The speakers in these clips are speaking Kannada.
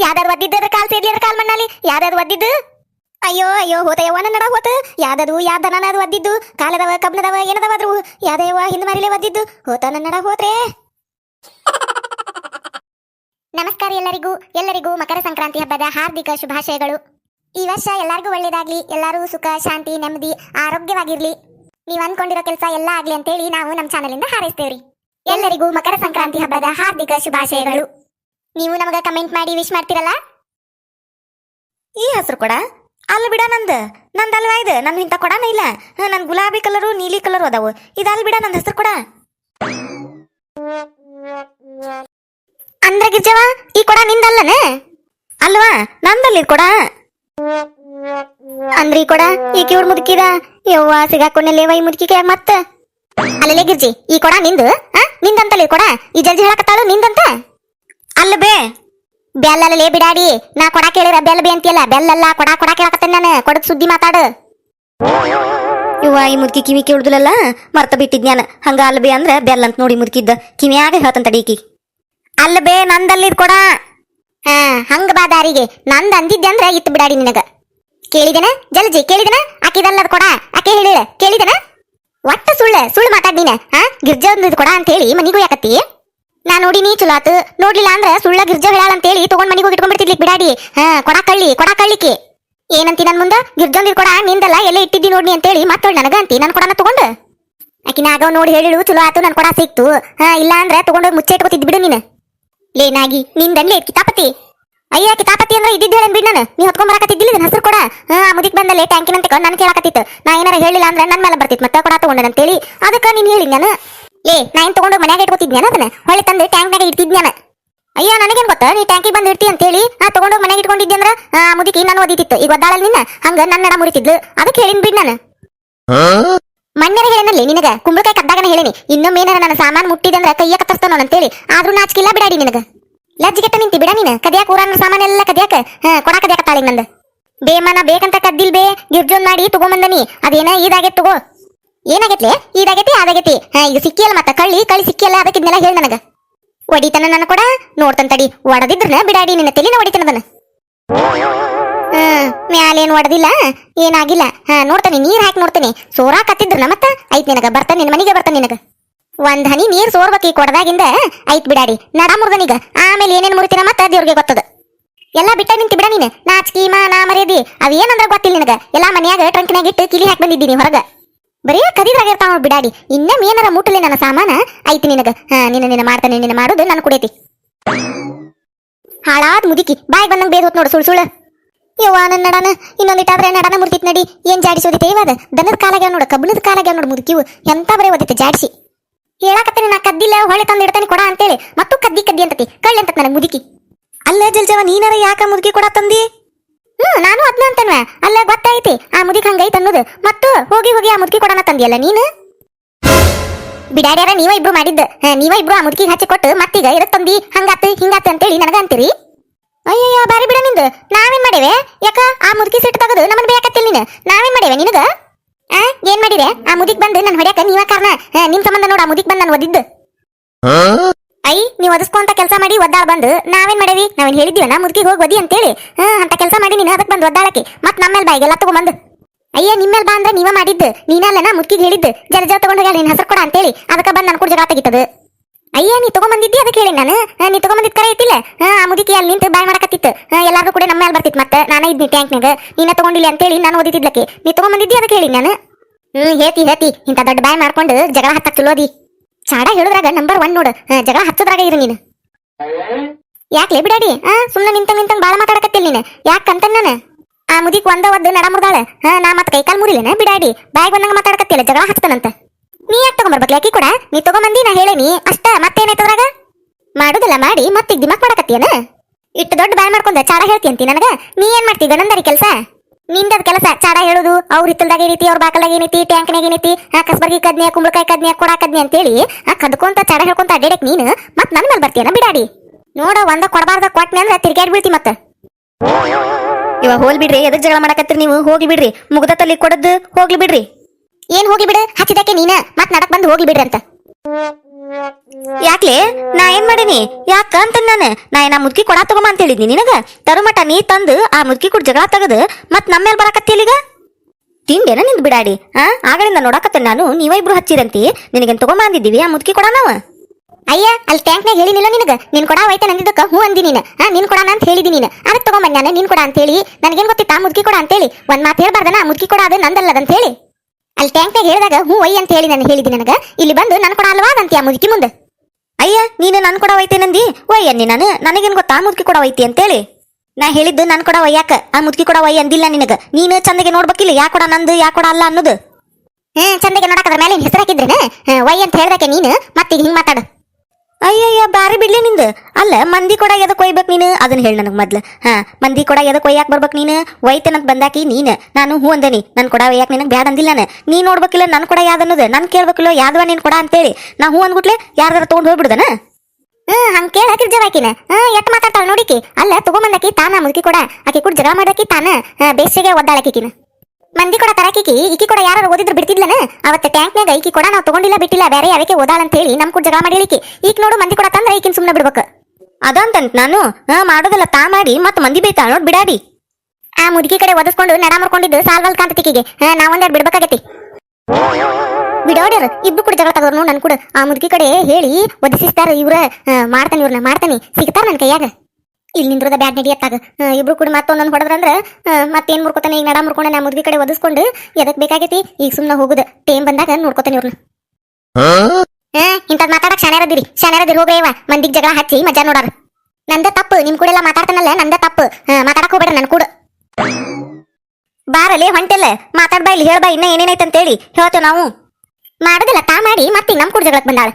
ಯಾವ್ದಾದ್ರು ಒದ್ದಿದ್ದರ ಕಾಲ್ ಸೇರ್ಲಿರ ಕಾಲ್ ಮಣ್ಣಲ್ಲಿ? ಯಾವ್ದಾದ್ರು ಒದ್ದಿದ್ದು? ಅಯ್ಯೋ ಅಯ್ಯೋ ಹೋತ ಯವ್ವನ ನಡ ಹೋತ. ಯಾವ್ದದು ಯಾವ್ದ ಅದು ಒದ್ದಿದ್ದು. ಕಾಲದವ ಕಬ್ನದವ ಏನದವ ಅದ್ರು ಯಾವ್ದವ ಹಿಂದ್ ಮರಿಲೆ ಒದ್ದಿದ್ದು. ಹೋತ ನನ್ನಡ ಹೋತ್ರೆ. ನಮಸ್ಕಾರ ಎಲ್ಲರಿಗೂ. ಎಲ್ಲರಿಗೂ ಮಕರ ಸಂಕ್ರಾಂತಿ ಹಬ್ಬದ ಹಾರ್ದಿಕ ಶುಭಾಶಯಗಳು. ಈ ವರ್ಷ ಎಲ್ಲರಿಗೂ ಒಳ್ಳೇದಾಗ್ಲಿ. ಎಲ್ಲರೂ ಸುಖ, ಶಾಂತಿ, ನೆಮ್ಮದಿ, ಆರೋಗ್ಯವಾಗಿರ್ಲಿ. ನೀವು ಅನ್ಕೊಂಡಿರೋ ಕೆಲಸ ಎಲ್ಲ ಆಗ್ಲಿ ಅಂತೇಳಿ ನಾವು ನಮ್ಮ ಇಂದ ಹಾರೈಸ್ತೇವ್ರಿ. ಎಲ್ಲರಿಗೂ ಮಕರ ಸಂಕ್ರಾಂತಿ ಹಬ್ಬದ ಹಾರ್ದಿಕ ಶುಭಾಶಯಗಳು. ನೀವು ನಮಗ ಕಮೆಂಟ್ ಮಾಡಿ ವಿಶ್ ಮಾಡ್ತಿರಲ್ಲ? ಈ ಹೆಸರು ಕೊಡ, ಅಲ್ಲ ಬಿಡ ನಂದು. ನಂದು ಅಲ್ವಾ ಇದು? ನನ್ನ ಇಂಥ ಕೊಡನ ಇಲ್ಲ. ನನ್ನ ಗುಲಾಬಿ ಕಲರು, ನೀಲಿ ಕಲರು ಅದಾವು. ಇದಲ್ ಬಿಡ ನನ್ನ ಹೆಸರು ಕೊಡ. ಅಂದ್ರ ಗಿರ್ಜವ, ಈ ಕೊಡ ನಿಂದಲ್ಲನೆ? ಅಲ್ವಾ? ನಂದಲ್ಲಿ ಕೊಡ. ಅಂದ್ರಿ ಕೊಡ, ಈ ಇವ್ರು ಮುದುಕಿದ. ಯವ್ವ ಸಿಗಾಕೊಂಡಲ್ಲೇ ವೈ ಮುದುಕಿಗೆ ಮತ್ತ. ಅಲ್ಲಲೇ ಗಿರ್ಜಿ, ಈ ಕೊಡ ನಿಂದು ನಿಂದಂತಲ್ಲ ಈ ಕೊಡ? ಈ ಜಲ್ಜಿ ಹೇಳಕತ್ತಾಳು ನಿಂದಂತ? ಅಲ್ಲ ಬೇ ಬೆಲ್ಲಲ್ಲೇ ಬಿಡಾಡಿ ನಾ ಕೊಡಾ ಕೇಳಿರ ಬೆಲ್ಲ ಬೇ ಅಂತಿಯಲ್ಲ ಬೆಲ್ಲಲ್ಲ ಕೊಡ ಕೊಡ ಕೇಳಕತ್ತೇನೆ ನಾನು ಕೊಡದ್ ಸುದ್ದಿ ಮಾತಾಡು. ಇವ ಈ ಮುದ್ಕಿ ಕಿವಿ ಕೇಳುದಿಲ್ಲಲ್ಲ ಮರ್ತ ಬಿಟ್ಟಿದ್ನ್ಯಾನ ಹಂಗ ಅಲ್ಲ ಬೇ ಅಂದ್ರೆ ಬೆಲ್ಲ ಅಂತ ನೋಡಿ ಮುದುಕಿದ್ದ. ಕಿವಿಯಾಗ ಹೇಳ್ತಂತ ತಡೀಕಿ ಅಲ್ಲ ಬೇ ನಂದಲ್ಲಿ ಕೊಡ. ಹಾ ಹಂಗ ಬಾ ದಾರಿಗೆ. ನಂದ್ ಅಂದಿದ್ದೆ ಅಂದ್ರೆ ಇತ್ತು ಬಿಡಾಡಿ ನಿನಗ. ಕೇಳಿದನ? ಜಲಜಿ ಕೇಳಿದನ? ಆಕಿದಲ್ಲದ ಕೊಡ. ಆಕೆ ಹೇಳಿಳ ಕೇಳಿದನ? ಒಟ್ಟ ಸುಳ್ಳು ಸುಳ್ಳು ಮಾತಾಡ್ದೀನ ಹಾ? ಗಿರ್ಜಾ ಒಂದು ಕೊಡ ಅಂತ ಹೇಳಿ ಮನಿಗೂ ಯಾಕತ್ತಿ ನಾ ನೋಡಿನಿ ಚಲೋ ಆತು. ನೋಡ್ಲಿಲ್ಲ ಅಂದ್ರ ಸುಳ್ಳ ಗಿರ್ಜ ಅಂತ ಹೇಳಿ ತಗೊಂಡ್ ಮನಿಗೂ ಇಟ್ಕೊಂಡ್ಬಿಡ್ತಿದ್ಲಿಕ್ ಬಿಡಾಡಿ. ಹಾ, ಕೊಡ ಕಳ್ಳಿ, ಕೊಡ ಕಳ್ಳಿಕೆ. ಏನಂತಿ ನನ್ ಮುಂದ? ಗಿರ್ಜಂದಿರ್ ಕೊಡ, ನಿಂದಲ್ಲ ಎಲ್ಲೇ ಇಟ್ಟಿದ್ದಿ ನೋಡ್ನಿ ಅಂತೇಳಿ ಮತ್ತೊಳ್ ನನಗ ಅಂತಿ. ನನ್ ಕೊಡನ ತಗೊಂಡು? ಆಕಿನ ಆಗ ನೋಡಿ ಹೇಳಿಳು, ಚಲೋ ಆತು, ನನ್ ಕೊಡ ಸಿಕ್ತು. ಹಾ, ಇಲ್ಲ ಅಂದ್ರೆ ತಗೊಂಡೋಗಿ ಮುಚ್ಚೆ ಇಟ್ಕೊತಿದ್ ಬಿಡು ನೀನು. ಲೇನಾಗಿ ನಿಂದನ್ನೇ ಕಿತಾಪತಿ ಅಯ್ಯ ಕಿತಾಪತಿ ಅಂದ್ರೆ ಇದ್ದಿದ್ದು ಹೇಳನ್ ಬಿಡ್ ನಾನು? ನೀ ಹೊತ್ಕೊಂಡ್ ಬರಕತ್ತಿದ್ದಿಲ್ಲ ಇದನ್ನ ಹೆಸರು ಕೊಡ? ಹಾ ಮುದಿಕ್ ಬಂದಲ್ಲೇ ಟ್ಯಾಂಕಿನಂತ ನನ್ ಕೇಳಕತ್ತಿತ್ತು. ನಾ ಏನಾರ ಹೇಳಿಲ್ಲ ಅಂದ್ರೆ ನನ್ ಮೇಲೆ ಬರ್ತಿತ್ತು, ಮತ್ತೆ ಕೊಡ ತಗೊಂಡೆ ಅಂತೇಳಿ ಅದಕ್ಕ ನೀನ್ ಹೇಳಿ ನಾನು? ಲೇ, ನಾ ಏನ್ ತಗೊಂಡು ಮನ್ಯಾಗ ಇಟ್ಕೊತಿದ್ನ್ಯಾನ ಅದನ್ನ ಹೊಳೆ ತಂದು ಟ್ಯಾಂಕ್ನಾಗ ಇಡ್ತಿದ್ನ ಅಯ್ಯೋ, ನನಗೇನ್ ಗೊತ್ತಾ? ನೀ ಟ್ಯಾಂಕಿಗೆ ಬಂದು ಇಡ್ತಿ ಅಂತೇಳಿ, ಆ ತಗೊಂಡು ಮನ್ಯಾಗ ಇಟ್ಕೊಂಡಿದ್ದೆ ಅಂದ್ರ ಮುದಿಕಿ ನಾನು ಓದಿತಿತ್ತು. ಈಗ ಒದ್ದಾಳಲ್ ನಿನ್ನ, ಹಂಗ ನನ್ನ ನಡ ಮುರಿತಿದ್ಲು. ಅದಕ್ಕೆ ಹೇಳಿನ್ ಬಿಡ್ ನಾನು. ಮಣ್ಣರ ಹೇಳನಲ್ಲಿ, ನಿನಗ ಕುಂಬಳಕಾಯಿ ಕದ್ದಾಗನ ಹೇಳಿನಿ. ಇನ್ನೊಮ್ಮೆ ಏನಾರ ನನ್ನ ಸಾಮಾನು ಮುಟ್ಟಿದಂದ್ರ ಕೈಯ ಕತ್ತರ್ತಾನೋ ಅಂತೇಳಿ. ಆದ್ರೂ ನಾಚಿಕಿಲ್ಲ, ಬಿಡಾಡಿ ನಿನಗ. ಲಜ್ಜಿಗೆಟ್ಟ ನಿಂತಿ, ಬಿಡ ನೀನು. ಕದಿಯಾಕ ಊರನ್ನ ಸಾಮಾನೆಲ್ಲ ಕದಿಯಾಕ, ಹಾ, ಕೊಡ ತಾಳಿ ನಂದು. ಬೇಮನ ಬೇಕಂತ ಕದ್ದಿಲ್ ಬೇ, ಗಿರ್ಜೋನ್ ಮಾಡಿ ತಗೊಂಬಂದನಿ ಅದೇನ ಇದಾಗೆ ತಗೋ. ಏನಾಗೈತ್ಲೆ? ಇದಾಗೈತಿ ಅದಾಗೈತಿ ಹಾ ಈಗ ಸಿಕ್ಕಿಯಲ್ಲ ಮತ್ತ? ಕಳ್ಳಿ ಕಳ್ಳಿ ಸಿಕ್ಕಿಯಲ್ಲ, ಅದಕ್ಕಿದ್ನೆಲ್ಲ ಹೇಳಿ ನನಗ. ಒಡಿತನ ನನ್ನ ಕೂಡ? ನೋಡ್ತನ್ ತಡಿ. ಒಡದಿದ್ರನ ಬಿಡಾಡಿ ನಿನ್ನ ತಲಿನ ಒಡಿತನ ಅದನ್ನ. ಹ್ಮ್ ಮ್ಯಾಲೇನ್ ಒಡದಿಲ್ಲ, ಏನಾಗಿಲ್ಲ. ಹಾ, ನೋಡ್ತಾನೆ, ನೀರ್ ಹಾಕಿ ನೋಡ್ತಾನೆ. ಸೋರಾಕತ್ತಿದ್ರನ ಮತ್ತ? ಐತ್ ನಿನಗ ಬರ್ತಾನೆ ನಿನ್ ಮನೆಗೆ ಬರ್ತಾನೆ ನಿನಗ. ಒಂದ್ ಹನಿ ನೀರ್ ಸೋರ್ಬೇಕು ಕೊಡದಾಗಿಂದ, ಐತ್ ಬಿಡಾಡಿ. ನಡ ಮುರ್ದನೀಗ. ಆಮೇಲೆ ಏನೇನ್ ಮುರಿತೀನ ಮತ್ತ ದೇವ್ರಿಗೆ ಗೊತ್ತದ. ಎಲ್ಲ ಬಿಟ್ಟ ನಿಂತಿ ಬಿಡ ನೀನು. ಮಾ, ನಾ ಮರ್ಯಾದಿ. ಅವ್ ಏನಂದ್ರ ಗೊತ್ತಿಲ್ಲ ನಿನಗ. ಎಲ್ಲಾ ಮನ್ಯಾಗ ಟ್ರಂಕ್ನಾಗ ಇಟ್ಟು ಕಿಲಿ ಹಾಕಿ ಬಂದಿದ್ದೀನಿ ಹೊರಗ. ಬರೀ ಕದಿದ್ರಾಗ ಇರ್ತಾವ ಬಿಡಾಡಿ. ಇನ್ನೊಮ್ಮೆ ಏನಾರ ಮುಟ್ಟಲಿ ನನ್ನ ಸಾಮಾನ ಐತಿ ನಿನಗ. ಹಾ, ನಿನ್ನ ನಿನ್ನ ಮಾಡ್ತಾನೆ, ನಿನ್ನ ಮಾಡೋದು ನಾನು ಕುಡಿಯತಿ ಹಾಳಾದ್ ಮುದುಕಿ ಬಾಯ್ ಬಂದಂಗ ಬೇದ್ ಹೊತ್ ನೋಡು, ಸುಳ್ ಸುಳ್ಳು ಯವ್ವ ನನ್ನ ನಡನ ಇನ್ನೊಂದಿಟ್ಟಾದ್ರೆ ನಡನ ಮುರ್ತಿತ್ ನಡಿ. ಏನ್ ಜಾಡಿಸೋದಿತ್ತೆ ಇವಾದ ದನದ ಕಾಲಾಗ್ಯಾವ ನೋಡು, ಕಬ್ಬಿಣದ ಕಾಲಾಗ್ಯಾವ ನೋಡು ಮುದುಕಿವು ಎಂತ ಬರೇ ಓದಿತ್ತೆ ಜಾಡಿಸಿ? ಹೇಳಾಕತ್ತೇನೆ ನಾ, ಕದ್ದಿಲ್ಲ, ಹೊಳೆ ತಂದು ಇಡ್ತಾನೆ ಕೊಡ ಅಂತೇಳಿ. ಮತ್ತು ಕದ್ದಿ ಕದ್ದಿ ಅಂತತಿ. ಕಳ್ಳಿ ಅಂತ ನನಗೆ ಮುದುಕಿ. ಅಲ್ಲ ಜಲ್ಜವ ನೀನಾರ ಯಾಕ ಮುದುಕಿ ಕೊಡ ತಂದಿ? ಹ್ಮ್, ನಾನು ಅದ್ನ ಅಂತೇನ ಅಲ್ಲ ಗೊತ್ತೈತಿ ಆ ಮುದುಕ್ ಹಂಗೈತ್ ಅನ್ನೋದು. ಮತ್ತು ಹೋಗಿ ಹೋಗಿ ಆ ಮುದುಕಿ ಕೊಡೋಣ ತಂದಿಯಲ್ಲ ನೀನು? ಬಿಡಾಡ್ಯಾರ ನೀವ ಇಬ್ರು ಮಾಡಿದ್ದ. ನೀವ ಇಬ್ರು ಆ ಮುದುಕಿಗೆ ಹಚ್ಚಿ ಕೊಟ್ಟು ಮತ್ತೀಗ ಇರತ್ ತಂದಿ, ಹಂಗಾತ್, ಹಿಂಗಾತ್ ಅಂತೇಳಿ ನನಗ ಅಂತೀರಿ? ಅಯ್ಯಯ್ಯ, ಬಾರಿ ಬಿಡ ನಿಂದು. ನಾವೇನ್ ಮಾಡೇವೆ ಯಾಕ, ಆ ಮುದುಕಿ ಸಿಟ್ಟು ತಗದು ನಮ್ಮನ್ ಬೇಕತ್ತಿಲ್ಲ ನೀನು? ನಾವೇನ್ ಮಾಡೇವೆ ನಿನಗ? ಆ, ಏನ್ ಮಾಡಿದೆ? ಆ ಮುದಿಕ್ ಬಂದು ನನ್ ಹೊಡ್ಯಾಕ ನೀವ ಕಾರಣ? ನಿಮ್ ಸಂಬಂಧ ನೋಡ, ಆ ಮುದಿಕ್ ಬಂದ್ ನಾನು ಒದಿದ್ದು ಐ ನೀವು ಒದಸ್ಕೊಂತ ಕೆಲಸ ಮಾಡಿ ಒದ್ದಾಳ ಬಂದು. ನಾವೇನ್ ಮಾಡೇವಿ? ನಾವೇನ್ ಹೇಳಿದ್ವಿ ನಾ ಮುದುಕಿಗೆ ಹೋಗಿ ಒದಿ ಅಂತೇಳಿ. ಹಾ, ಅಂತ ಕೆಲಸ ಮಾಡಿ ನೀನು ಅದಕ್ಕೆ ಬಂದು ಒದ್ದಾಳಕ್ಕೆ. ಮತ್ ನಮ್ಮೇಲ್ ಬಾಯಿಗೆಲ್ಲ ತಗೊಂಬಂದು. ಅಯ್ಯ ನಿಮ್ಮೇಲೆ ಬಾ ಅಂದ್ರೆ ನೀವ ಮಾಡಿದ್ದು. ನೀನಲ್ಲನ? ಮುದುಕಿಗೆ ಹೇಳಿದ್ದು. ಜರ ಜರ ತಗೊಂಡು ಹೋಗ್ಯಾಳ, ನಿನ್ ಹೆಸರು ಕೊಡ ಅಂತೇಳಿ. ಅದಕ್ಕೆ ಬಂದು ನನ್ ಕೂಡ ಜಗಳ ತೆಗಿತದ. ಅಯ್ಯ, ನೀ ತಗೊಂಬಂದಿದ್ದಿ? ಅದಕ್ಕೆ ಹೇಳಿ ನಾನು. ನೀ ತಗೊಂಬಂದಿದ್ ಕರೆ ಐತಿಲ್ಲ? ಆ ಮುದುಕಿ ಅಲ್ಲಿ ನಿಂತು ಬಾಯ್ ಮಾಡಕತ್ತಿತ್ತು. ಎಲ್ಲಾರು ಕೂಡ ನಮ್ಮ ಮೇಲೆ ಬರ್ತಿತ್ತು ಮತ್ತೆ. ನಾನೇ ಇದ್ನಿ ಟ್ಯಾಂಕ್ನಾಗ ನೀನ ತಗೊಂಡಿಲ್ಲ ಅಂತೇಳಿ ನಾನು ಓದಿತಿದ್ಲಕ್ಕೆ ನೀ ತಗೊಂಬಂದಿದ್ದಿ ಅದಕ್ಕೆ ಹೇಳಿ ನಾನು? ಹ್ಮ್, ಹೇತಿ ಹೇತಿ. ಇಂಥ ದೊಡ್ಡ ಬಾಯ್ ಮಾಡ್ಕೊಂಡು ಜಗಳ ಹತ್ತಕ್ ಚಲೋದಿ ಚಾಡ ಹೇಳುದ್ರಾಗ ನಂಬರ್ ಒನ್ ನೋಡು. ಜಗಳ ಹಚ್ಚದ್ರಾಗ ಇರು ನೀನು. ಯಾಕ್ಲೆ ಬಿಡಾಡಿ ಹಾ, ಸುಮ್ನೆ ನಿಂತ ನಿಂತ ಬಾಳ ಮಾತಾಡಕತ್ತಿಲ್ಲ ನೀನು. ಯಾಕಂತ ನಾನು? ಆ ಮುದಿಕ್ ಒಂದ ಒದ್ದು ನಡ ಮುರ್ದಾಳ. ಹಾ, ನಾ ಮತ್ತೆ ಕೈಕಾಲ್ ಮುರಿಲೇನ? ಬಿಡಾಡಿ ಬಾಯ್ ಬಂದಂಗ ಮಾತಾಡಕತ್ತಿಲ್ಲ ಜಗಳ ಹಚ್ತಾನಂತ ನೀ ಯಾಕೆ ತಗೊಂಬರ್ಬೇಕು ಯಾಕಿ ಕೂಡ? ನೀ ತಗೊಂಬಂದಿ, ನಾ ಹೇಳೇನಿ. ಅಷ್ಟ ಮತ್ತೇನಾಯ್ತದ್ರಾಗ ಮಾಡುದಿಲ್ಲ ಮಾಡಿ ಮತ್ತೆ ದಿಮಾಕ್ ಮಾಡಕತ್ತೀಯನ? ಇಟ್ಟು ದೊಡ್ಡ ಬಾಯ್ ಮಾಡ್ಕೊಂಡ ಚಾಡ ಹೇಳ್ತಿ ಅಂತಿ ನನಗ? ನೀ ಏನ್ ಮಾಡ್ತಿ ಗಣಂದರಿ ಕೆಲಸ? ನಿಂದದ ಕೆಲಸ ಚಾಡ ಹೇಳುದು ಅವ್ರ ಹಿತ್ತಲ್ದಾಗ ಏನೈತಿ ಅವ್ರ ಬಾಕಲ್ದಾಗ ಏನೈತಿ ಟ್ಯಾಂಕ್ನಾಗ ಏನೈತಿ ಕಸ್ಬರ್ಗಿ ಕದ್ನ್ಯ ಕುಂಬಳಕಾಯಿ ಕದ್ನ್ಯ ಕೊಡ ಕದ್ನ್ಯ ಅಂತೇಳಿ ಆ ಕದ್ಕೊಂತ ಚಾಡ ಹೇಳ್ಕೊಂತ ಅಡ್ಡಾಡಕ್ ನೀನು ಮತ್ ನನ್ ಮೇಲೆ ಬರ್ತೀಯನ ಬಿಡಾಡಿ ನೋಡ ಒಂದ ಕೊಡಬಾರ್ದ ಕೊಟ್ನೆ ಅಂದ್ರೆ ತಿರ್ಗ್ಯಾಡ್ ಬೀಳ್ತಿ ಮತ್ತ. ಇವ ಹೋಲ್ ಬಿಡ್ರಿ ಎದಕ್ ಜಗಳ ಮಾಡಕತ್ತೀರಿ ನೀವು? ಹೋಗಿ ಬಿಡ್ರಿ. ಮುಗ್ದ ತಲ್ಲಿ ಕೊಡದ್ ಹೋಗ್ಲಿ ಬಿಡ್ರಿ. ಏನ್ ಹೋಗಿ ಬಿಡು ಹಚ್ಚಿದಕ್ಕೆ ನೀನ ಮತ್ ನಡಕ್ ಬಂದು ಹೋಗ್ಲಿ ಬಿಡ್ರಿ ಅಂತ. ಯಾಕ್ಲೆ? ನಾ ಏನ್ ಮಾಡೀನಿ? ಯಾಕ ಅಂತ ನಾನು? ನಾ ಏನ ಮುದ್ಕಿ ಕೊಡ ತಗೊಂಬ ಅಂತ ಹೇಳಿದ್ನಿ ನಿನಗ? ತರುಮಟ ನೀ ತಂದು ಆ ಮುದ್ಕಿ ಕೊಡ್ ಜಗಳ ತೆಗದು, ಮತ್ ನಮ್ಮೇಲ್ ಮೇಲೆ ಈಗ ತಿಂಡೇನ ನಿಂದ್ ಬಿಡಾಡಿ, ಆ? ಆಗಳಿಂದ ನೋಡಕತ್ತೆ ನಾನು, ನೀವ ಇಬ್ರು ಹಚ್ಚಿರಂತಿ, ನಿನಗೇನ್ ತಗೊಂಬ ಅಂದಿದ್ದೀವಿ, ಆ ಮುದ್ಕಿ ಕೊಡ ನಾವ? ಅಯ್ಯ ಅಲ್ಲಿ ಟ್ಯಾಂಕ್ನಾಗ ಹೇಳಿನಿಲ್ಲ ನಿನಗ? ನಿನ್ ಕೊಡ ಹೋಯ್ತ ನಂದಿದ್ದಕ್ಕ, ಹೂ ಅಂದಿ ನೀನು? ಆ, ನಿನ್ ಕೊಡಾನ ಅಂತ ಹೇಳಿದಿ ನೀನು? ಅದಕ್ಕೆ ತಗೊಂಬಂದ್ ನಾನು, ನಿನ್ ಕೊಡ ಅಂತ ಹೇಳಿ? ನನಗೇನ್ ಗೊತ್ತಿತ್ತ ಆ ಮುದ್ಕಿ ಕೊಡ ಅಂತೇಳಿ ಒಂದ್ ಮಾತು ಹೇಳ್ಬಾರ್ದನ? ನಾ ಮುದ್ಕಿ ಕೊಡ ಅದು ಹೇಳಿ? ಅಲ್ಲಿ ಟ್ಯಾಂಕ್ನಾಗ ಹೇಳಿದಾಗ ಹ್ಞೂ ಒಯ್ ಅಂತ ಹೇಳಿ ನಾನು ಹೇಳಿದಿ ನನಗೆ. ಇಲ್ಲಿ ಬಂದು ನನ್ನ ಕೊಡ ಅಲ್ವಾ ಅಂತ ಆ ಮುದುಕಿ ಮುಂದೆ. ಅಯ್ಯ ನೀನು ನನ್ನ ಕೊಡ ಒಯ್ತೇನಂದಿ ಒಯ್ಯ ನೀ ನಾನು. ನನಗೇನು ಗೊತ್ತಾ ಮುದುಕಿ ಕೊಡ ಒಯ್ತಿ ಅಂತೇಳಿ? ನಾ ಹೇಳಿದ್ದು ನಾನು ಕೊಡ ಒಯ್ಯಾಕ ಆ ಮುದುಕಿ ಕೊಡ ಒಯ್ ಅಂದಿಲ್ಲ ನಿನಗೆ. ನೀನು ಚಂದಗೆ ನೋಡ್ಬೇಕಿಲ್ಲ ಯಾ ಕೊಡ ನಂದು ಯಾ ಕೊಡ ಅಲ್ಲ ಅನ್ನೋದು. ಹ್ಞೂ ಚಂದಗೆ ನೋಡಕದ್ರ ಮೇಲೆ ಹೆಸರು ಹಾಕಿದ್ರೇನ? ವೈ ಅಂತ ಹೇಳ್ದಕ್ಕೆ ನೀನು ಮತ್ತೆ ಹಿಂಗೆ ಮಾತಾಡು. ಅಯ್ಯಯ್ಯ, ಬಾರಿ ಬಿಡ್ಲಿ ನಿಂದು. ಅಲ್ಲ, ಮಂದಿ ಕೊಡ ಎದ ಒಯ್ಬೇಕು ನೀನು? ಅದನ್ನ ಹೇಳಿ ನನಗೆ ಮೊದ್ಲು. ಹಾ, ಮಂದಿ ಕೊಡ ಎದಕ್ ಒಯ್ಯಾಕ್ ಬರ್ಬೇಕು ನೀನು? ಒಯ್ತೇನಂತ ಬಂದಾಕಿ ನೀನು. ನಾನು ಹೂ ಅಂದನಿ. ನನ್ ಕೊಡ ಒಯ್ಯಾಕ ನಿನಗೆ ಬ್ಯಾಡ ಅಂದಿಲ್ಲ ನಾನು. ನೀ ನೋಡ್ಬೇಕಿಲ್ಲ ನನ್ನ ಕೊಡ ಯಾವ್ದು ಅನ್ನೋದು. ನನ್ ಕೇಳ್ಬೇಕಿಲ್ಲ ಯಾವ್ದವ ನೀನು ಕೊಡ ಅಂತೇಳಿ. ನಾ ಹೂ ಅಂದ್ಬಿಟ್ಲೆ ಯಾರ್ದಾರ ತೊಗೊಂಡು ಹೋಗ್ಬಿಡ್ದನ? ಹ್ಮ್, ಹಂಗೆ ಕೇಳ ಹಾಕಿರ್ ಜವಾಕಿನ ಹ್ಮ್ ಎಟ್ ಮಾತಾಡ್ತಾಳ ನೋಡಿಕಿ ಅಲ್ಲ ತಗೊಂಬಂದಕಿ ತಾನ ಮುದುಕಿ ಕೊಡ. ಆಕಿ ಕೂಡ ಜಗಳ ಮಾಡಾಕಿ ತಾನ. ಬೇಸಿಗೆ ಒದ್ದಾಳಕಿಕಿನ ಮಂದಿ ಕೊಡ ತರಾಕಿಕಿ ಈಕಿ ಕೂಡ ಯಾರು ಓದಿದ್ರು ಬಿಡ್ತಿದ್ಲನ? ಅವತ್ತ ಟ್ಯಾಂಕ್ನಾಗ ಈಕಿ ಕೂಡ ನಾವು ತಗೊಂಡಿಲ್ಲ ಬಿಟ್ಟಿಲ್ಲ ಬೇರೆ ಯಾವಕ್ಕೆ ಓದಾಳ ಅಂತ ಹೇಳಿ ನಮ್ ಕೂಡ ಜಗಳ ಮಾಡಿ ಹೇಳಿಕಿ ಈಗ ನೋಡು ಮಂದಿ ಕೊಡ ತಂದ್ರೆ ಈಕಿನ ಸುಮ್ಮನೆ ಬಿಡ್ಬೇಕು. ಅದಂತಂತ ನಾನು. ಹಾ ಮಾಡೋದಲ್ಲ ತಾ ಮಾಡಿ ಮತ್ತೆ ಮಂದಿ ಬೈತಾ ನೋಡ್ ಬಿಡಾಡಿ. ಆ ಮುದುಕಿ ಕಡೆ ಒದಸ್ಕೊಂಡು ನಡ ಮಾಡ್ಕೊಂಡಿದ್ದು ಸಾಲ್ವಲ್ ಕಾಂತತಿಕಿಗೆ ಹಾ ನಾವೊಂದೆರಡು ಬಿಡ್ಬೇಕಾಗೈತಿ. ಬಿಡೋಡ್ಯಾರ ಇಬ್ರು ಕೂಡ ಜಗಳ ತಗೋರು ನನ್ ಕೂಡ. ಆ ಮುದುಕಿ ಕಡೆ ಹೇಳಿ ಒದಿಸಿಸ್ತಾರ ಇವ್ರ. ಮಾಡ್ತಾನೆ ಇವ್ರನ್ನ ಮಾಡ್ತಾನೆ. ಸಿಗ್ತಾರ ನನ್ ಕೈಯಾಗ? ಇಲ್ಲಿ ನಿಂದ್ರದ ಬ್ಯಾಡ್ ನಡಿಯತ್ತಾಗ ಇಬ್ರು ಕೂಡ ಮತ್ತೊಂದೊಂದು ಹೊಡೆದ್ರಂದ್ರ ಮತ್ತೇನ್ ಮುರ್ಕೋತಾನೆ? ಈಗ ನಡ ಮುರ್ಕೊಂಡೆ, ನಾ ಮುದ್ವಿ ಕಡೆ ಒದಿಸ್ಕೊಂಡು ಎದಕ್ ಬೇಕಾಗೈತಿ? ಈಗ ಸುಮ್ನ ಹೋಗುದು. ಟೇಮ್ ಬಂದಾಗ ನೋಡ್ಕೋತಾನೆ ಇವ್ರನ್ನ ಹಾ ಇಂಥದ್ ಮಾತಾಡಕ್ ಶಾನ್ಯಾರದಿರಿ ಶಾನ್ಯಾರದಿರಿ ಹೋಗ್ರೇವ ಮಂದಿಗ್ ಜಗಳ ಹಚ್ಚಿ ಮಜಾ ನೋಡಾರ. ನಂದ ತಪ್ಪು, ನಿಮ್ ಕೂಡ ಎಲ್ಲ ಮಾತಾಡ್ತಾನಲ್ಲ, ನಂದ ತಪ್ಪು. ಮಾತಾಡಕ್ ಹೋಗ್ಬೇಡ ನನ್ ಕೂಡ. ಬಾರಲೇ ಹೊಂಟೆಲ್ಲ. ಮಾತಾಡ್ಬಾ ಇಲ್ಲಿ, ಹೇಳ್ಬಾ, ಇನ್ನ ಏನೇನೈತೆ ಅಂತೇಳಿ ಹೇಳ್ತೇವ್ ನಾವು. ಮಾಡುದಿಲ್ಲ, ತಾ ಮಾಡಿ, ಮತ್ತೆ ನಮ್ ಕೂಡ ಜಗಳಕ್ ಬಂದಾಳ.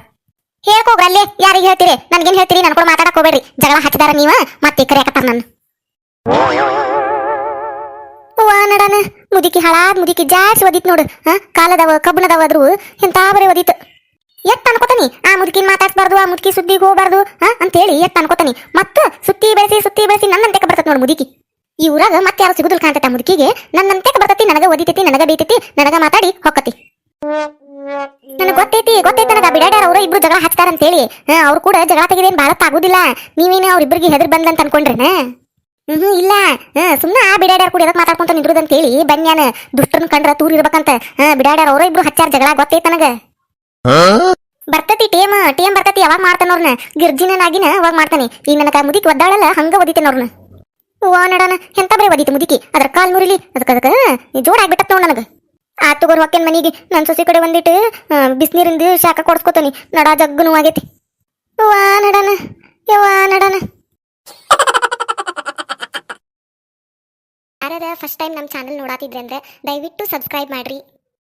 ಹೇಳ್ಕೋಗ್ರ ಅಲ್ಲೇ? ಯಾರಿಗೆ ಹೇಳ್ತೀರಿ? ನನ್ಗೇನ್ ಹೇಳ್ತೀರಿ? ನನ್ ಕೂಡ ಮಾತಾಡಕ್ ಹೋಗ್ಬೇಡ್ರಿ. ಜಗಳ ಹಚ್ಚಿದಾರ ನೀವ, ಮತ್ತೆ ಕರೆಯಕತ್ತಾರ ನನ್ನ ವಾ ನಡನ, ಮುದುಕಿ ಹಳಾದ್, ಮುದುಕಿ ಜಾಸ್ತಿ ಒದಿತ್ ನೋಡು, ಹಾ? ಕಾಲದವ, ಕಬ್ಬಣದವ ಆದ್ರೂ ಎಂತ ಬರೀ ಒದಿತ್? ಎತ್ತ ಅನ್ಕೋತಾನಿ, ಆ ಮುದುಕಿನ ಮಾತಾಡ್ಸ್ಬಾರ್ದು, ಆ ಮುದುಕಿ ಸುದ್ದಿಗೆ ಹೋಗ್ಬಾರ್ದು, ಹಾ? ಅಂತೇಳಿ ಎತ್ತ ಅನ್ಕೋತಾನಿ. ಮತ್ತ ಸುತ್ತಿ ಬೆಳೆಸಿ ಸುತ್ತಿ ಬೆಳೆಸಿ ನನ್ನಂತೆ ಬರ್ತತ್ ನೋಡು ಮುದುಕಿ. ಈ ಊರಾಗ ಮತ್ತೆ ಯಾರು ಸಿಗುದಿಲ್ಲ ಕಾಣ್ತೈತೆ ಆ ಮುದುಕಿಗೆ. ನನ್ನಂತೆ ಬರ್ತತಿ, ನನಗ ಒದಿತೈತಿ, ನನಗ ಬೀತೈತಿ, ನನಗ ಮಾತಾಡಿ ಹೊಕ್ಕತಿ. ನನಗೆ ಗೊತ್ತೈತಿ ಗೊತ್ತೈತಿ ನನಗ ಬಿಡಾಡ್ಯಾರ ಅವರು ಇಬ್ರು ಜಗಳ ಹಚ್ತಾರ ಅಂತೇಳಿ. ಹಾ, ಅವ್ರು ಕೂಡ ಜಗಳ ತೆಗೆದೇನು ಭಾಳ ಆಗುದಿಲ್ಲ. ನೀವೇನು ಅವ್ರಿಬ್ರಿಗೆ ಹೆದರ್ ಬಂದಂತ ಅನ್ಕೊಂಡ್ರೇನ ಹ್ಮ್, ಇಲ್ಲ. ಸುಮ್ಮನೆ ಆ ಬಿಡಾಡ್ಯಾರ ಕೂಡ ಎದಕ್ಕೆ ಮಾತಾಡ್ಕೊಂತ ನಿಂದ್ರುದ್ ಅಂತ ಹೇಳಿ ಬನ್ಯಾನ ದುಷ್ಟರನ್ ಕಂಡ್ರ ತೂರ್ ಇರ್ಬೇಕಂತ. ಬಿಡಾಡ್ಯಾರ ಅವರು ಇಬ್ರು ಹಚ್ಚಾರ ಜಗಳ, ಗೊತ್ತೈತಿ ಬರ್ತತಿ ಟೇಮ್ ಟೇಮ್ ಬರ್ತತಿ ಯಾವಾಗ ಮಾಡ್ತಾನವ್ರನ್ನ ಗಿರ್ಜಿನನಾಗಿನ ಅವಾಗ ಮಾಡ್ತಾನೆ. ಈಗ ನನಗ ಮುದಿಕ್ ಒದ್ದಾಳಲ್ಲ, ಹಂಗ ಒದಿತೇನವ್ರನ್ನ ಓ ನಡನ ಎಂತ ಬರೀ ಒದಿತು ಮುದಿಕಿ? ಅದ್ರ ಕಾಲ್ ಮುರಿಲಿ ಅದಕ್ಕ ಅದಕ್ಕ ಜೋಡ್ ಆಗ್ಬಿಟ್ಟತ್ ನೋಡ್ ನನಗ. ಆ, ತಗೋರ್ ಹೊಕ್ಕೇನ್ ಮನಿಗೆ. ನನ್ ಸೊಸಿ ಕಡೆ ಬಂದಿಟ್ಟು ಬಿಸಿನೀರಿಂದ ಶಾಖ ಕೊಡ್ಸ್ಕೊತಾನಿ. ನಡ ಜಗ್ಗು ಆಗೈತಿ. ವಾ ನಡನ. ಯವ್ವಾ, ನಡನ. ಯಾರ್ಯಾರ ಫಸ್ಟ್ ಟೈಮ್ ನಮ್ಮ ಚಾನಲ್ ನೋಡಾತಿದ್ರೆ ಅಂದ್ರೆ ದಯವಿಟ್ಟು ಸಬ್ಸ್ಕ್ರೈಬ್ ಮಾಡ್ರಿ.